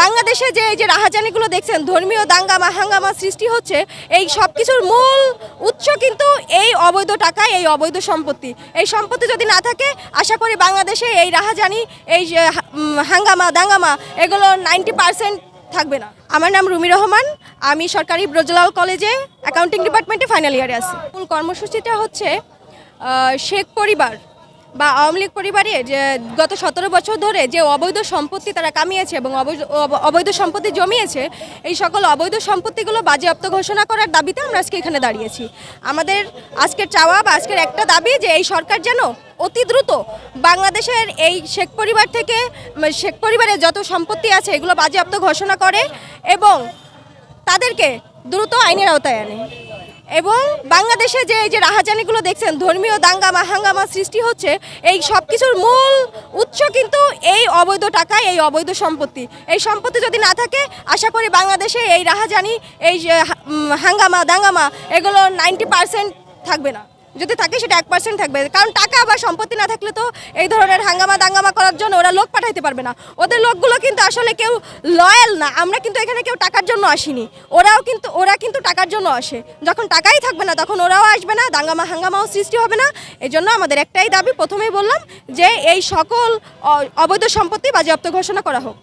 বাংলাদেশে যে এই যে রাহাজানিগুলো দেখছেন, ধর্মীয় দাঙ্গামা হাঙ্গামা সৃষ্টি হচ্ছে, এই সব কিছুর মূল উৎস কিন্তু এই অবৈধ টাকা, এই অবৈধ সম্পত্তি। এই সম্পত্তি যদি না থাকে, আশা করি বাংলাদেশে এই রাহাজানি, এই হাঙ্গামা, দাঙ্গামা, এগুলো নাইনটি পার্সেন্ট থাকবে না। আমার নাম রুমি রহমান, আমি সরকারি ব্রজলাল কলেজে অ্যাকাউন্টিং ডিপার্টমেন্টে ফাইনাল ইয়ারে আছি। মূল কর্মসূচিটা হচ্ছে শেখ পরিবার বা আওয়ামী লীগ পরিবারে যে গত সতেরো বছর ধরে যে অবৈধ সম্পত্তি তারা কামিয়েছে এবং অবৈধ, অব- অবৈধ সম্পত্তি জমিয়েছে, এই সকল অবৈধ সম্পত্তিগুলো বাজেয়াপ্ত ঘোষণা করার দাবিতে আমরা আজকে এখানে দাঁড়িয়েছি। আমাদের আজকের চাওয়া বা আজকের একটা দাবি যে এই সরকার যেন অতি দ্রুত বাংলাদেশের এই শেখ পরিবার থেকে শেখ পরিবারের যত সম্পত্তি আছে এগুলো বাজেয়াপ্ত ঘোষণা করে এবং তাদেরকে দ্রুত আইনের আওতায় আনে। এবং বাংলাদেশে যে এই যে রাহাজানিগুলো দেখছেন, ধর্মীয় দাঙ্গামা হাঙ্গামা সৃষ্টি হচ্ছে, এই সব কিছুর মূল উৎস কিন্তু এই অবৈধ টাকা এই অবৈধ সম্পত্তি। এই সম্পত্তি যদি না থাকে, আশা করি বাংলাদেশে এই রাহাজানি, এই হাঙ্গামা, দাঙ্গামা, এগুলো নাইনটি পার্সেন্ট থাকবে না। যদি থাকে, সেটা এক পার্সেন্ট থাকবে। কারণ টাকা বা সম্পত্তি না থাকলে তো এই ধরনের হাঙ্গামা, দাঙ্গামা করার জন্য ওরা লোক পাঠাইতে পারবে না। ওদের লোকগুলো কিন্তু আসলে কেউ লয়াল না। আমরা কিন্তু এখানে কেউ টাকার জন্য আসিনি। ওরাও কিন্তু ওরা কিন্তু টাকার জন্য আসে। যখন টাকাই থাকবে না, তখন ওরাও আসবে না, দাঙ্গামা হাঙ্গামাও সৃষ্টি হবে না। এই জন্য আমাদের একটাই দাবি, প্রথমেই বললাম যে এই সকল অবৈধ সম্পত্তি বাজেয়াপ্ত ঘোষণা করা হোক।